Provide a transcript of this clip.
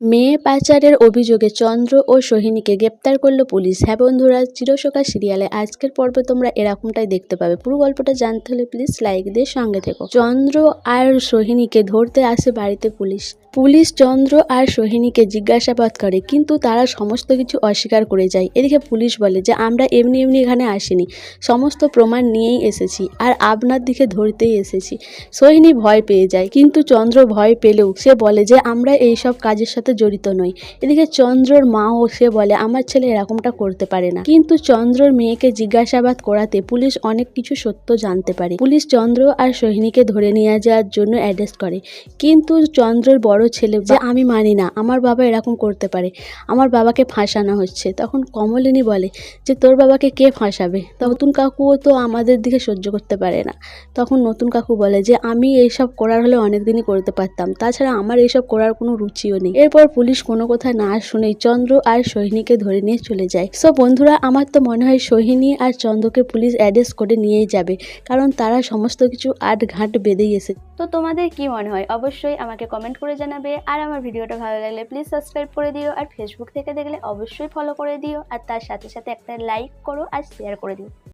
মেয়ে পাচারের অভিযোগে চন্দ্র ও সোহিনীকে গ্রেপ্তার করল পুলিশ। হ্যাঁ বন্ধুরা চিরসখা সিরিয়ালে আজকের পর্বে তোমরা এরকমটাই দেখতে পাবে। পুরো গল্পটা জানতে হলে প্লিজ লাইক দিয়ে সঙ্গে থেকো। চন্দ্র আর সোহিনীকে ধরতে আসে বাড়িতে পুলিশ। পুলিশ চন্দ্র আর সোহিনীকে জিজ্ঞাসাবাদ করে, কিন্তু তারা সমস্ত কিছু অস্বীকার করে যায়। এদিকে পুলিশ বলে যে, আমরা এমনি এমনি এখানে আসিনি। সমস্ত প্রমাণ নিয়েই এসেছি আর আপনার দিকে ধরতেই এসেছি। সোহিনী ভয় পেয়ে যায়, কিন্তু চন্দ্র ভয় পেলেও সে বলে যে, আমরা এই সব কাজের সাথে জড়িত নই। এদিকে চন্দ্রর মাও সে বলে, আমার ছেলে এরকমটা করতে পারে না। কিন্তু চন্দ্রর মেয়েকে জিজ্ঞাসাবাদ করাতে পুলিশ অনেক কিছু সত্য জানতে পারে। পুলিশ চন্দ্র আর সোহিনীকে ধরে নিয়ে যাওয়ার জন্য অ্যাড্রেস করে। কিন্তু চন্দ্রর বড় ছেলে যে, আমি মানি না। আমার বাবা এরকম করতে পারে। আমার বাবাকে ফাঁসানো হচ্ছে। তখন কমলিনী বলে, যে, তোর বাবাকে কে ফাঁসাবে? নতুন কাকুও তো আমাদের দিকে সহ্য করতে পারে না। তখন নতুন কাকু বলে, যে, আমি এইসব করার হলে অনেক দিনই করতে পারতাম। তাছাড়া আমার এইসব করার কোনো রুচিও নেই। এরপর পুলিশ কোনো কথা না শুনেই চন্দ্র আর সোহিনীকে ধরে নিয়ে চলে যায়। সো বন্ধুরা, আমার তো মনে হয় সোহিনী আর চন্দ্রকে পুলিশ অ্যাড্রেস করে নিয়েই যাবে, কারণ তারা সমস্ত কিছু আট ঘাট বেঁধেই এসে তো তোমাদের কি মনে হয়? অবশ্যই আমাকে কমেন্ট করে জানাবে, আর আমার ভিডিওটা ভালো লাগলে প্লিজ সাবস্ক্রাইব করে দিও, আর ফেসবুক থেকে দেখলে অবশ্যই ফলো করে দিও, আর তার সাথে সাথে একটা লাইক করো আর শেয়ার করে দিও।